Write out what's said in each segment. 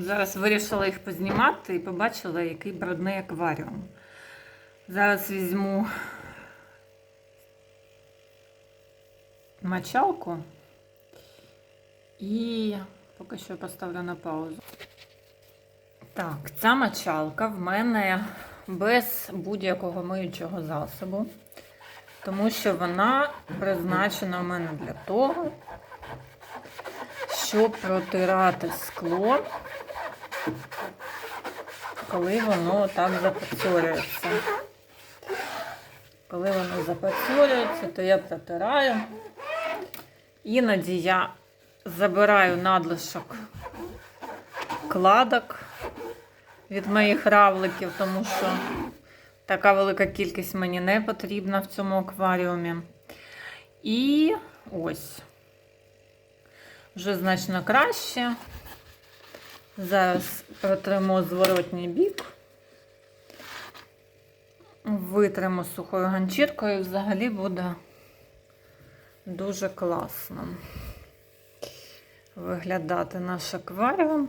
Зараз вирішила їх познімати і побачила, який брудний акваріум. Зараз візьму мочалку і поки що поставлю на паузу. Так, ця мочалка в мене без будь-якого миючого засобу, тому що вона призначена в мене для того, щоб протирати скло, коли воно так запацьорюється. Коли воно запацьорюється, то я протираю. Іноді я забираю надлишок кладок від моїх равликів, тому що така велика кількість мені не потрібна в цьому акваріумі. І ось. Вже значно краще. Зараз протримо зворотній бік. Витримо сухою ганчіркою і взагалі буде дуже класно виглядати наш акваріум.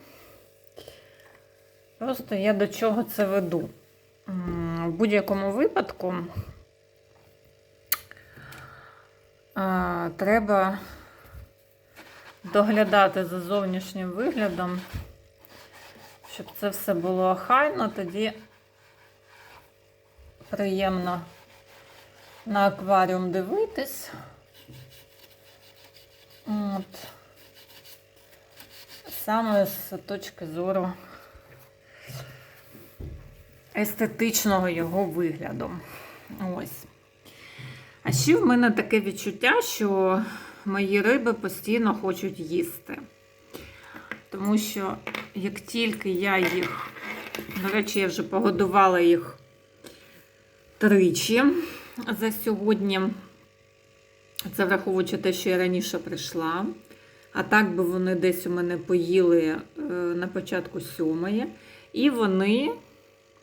Просто я до чого це веду. В будь-якому випадку треба доглядати за зовнішнім виглядом, щоб це все було охайно, тоді приємно на акваріум дивитись. От. Саме з точки зору естетичного його вигляду. Ось. А ще в мене таке відчуття, що мої риби постійно хочуть їсти. Тому що як тільки я їх, до речі, я вже погодувала їх тричі за сьогодні. Це враховуючи те, що я раніше прийшла. А так би вони десь у мене поїли е, на початку сьомої. І вони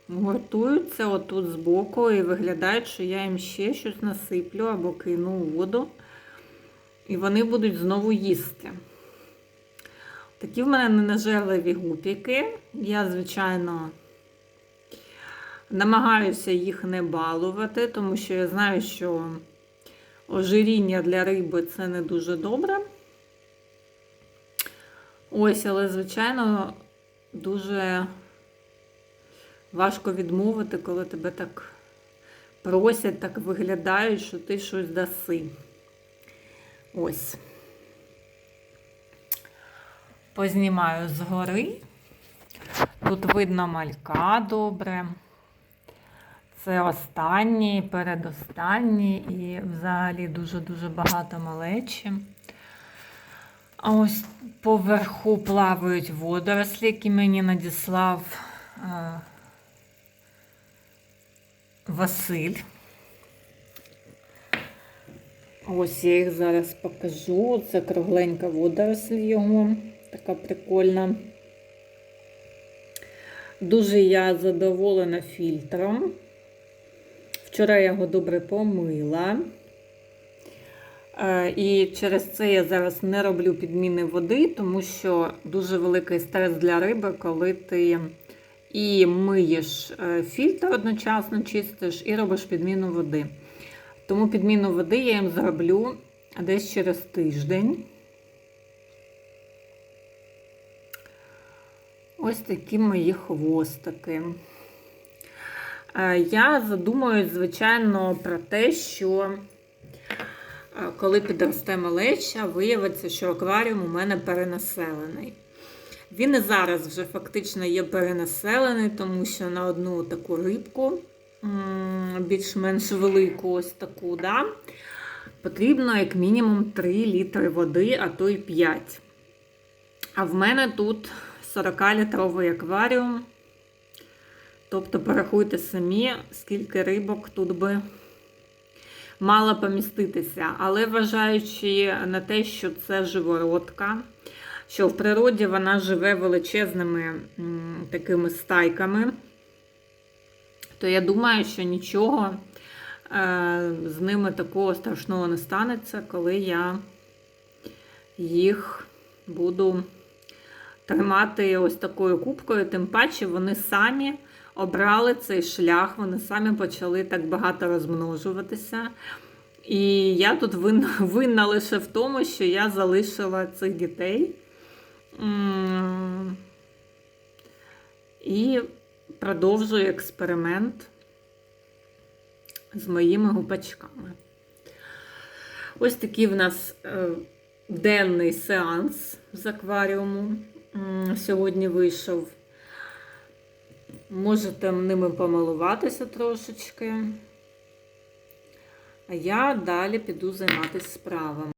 гуртуються отут збоку і виглядають, що я їм ще щось насиплю або кину у воду. І вони будуть знову їсти. Такі в мене ненажерливі гупіки. Я, звичайно, намагаюся їх не балувати, тому що я знаю, що ожиріння для риби це не дуже добре. Ось, але, звичайно, дуже важко відмовити, коли тебе так просять, так виглядають, що ти щось даси. Ось. Познімаю згори. Тут видно малька добре. Це останній, передостанній і взагалі дуже-дуже багато малечі. А ось поверху плавають водорослі, які мені надіслав е, Василь. Ось я їх зараз покажу. Це кругленька водоросль його, така прикольна. Дуже я задоволена фільтром. Вчора я його добре помила. Е, І через це я зараз не роблю підміни води, тому що дуже великий стрес для риби, коли ти і миєш е, фільтр одночасно, чистиш, і робиш підміну води. Тому підміну води я їм зроблю десь через тиждень. Ось такі мої хвостики. Е, Я задумуюсь, звичайно, про те, що е, коли підросте малеча, виявиться, що акваріум у мене перенаселений. Він і зараз вже фактично є перенаселений, тому що на одну таку рибку, більш-менш велику, ось таку, да, потрібно як мінімум 3 літри води, а то й 5. А в мене тут 40-літровий акваріум. Тобто порахуйте самі, скільки рибок тут би мало поміститися. Але вважаючи на те, що це живородка, що в природі вона живе величезними такими стайками, то я думаю, що нічого е, з ними такого страшного не станеться, коли я їх буду тримати ось такою кубкою, тим паче вони самі обрали цей шлях, вони самі почали так багато розмножуватися. І я тут винна, винна лише в тому, що я залишила цих дітей. І продовжую експеримент з моїми гупачками. Ось такий в нас е, денний сеанс з акваріуму. Сьогодні вийшов. Можете ними помилуватися трошечки. А я далі піду займатися справами.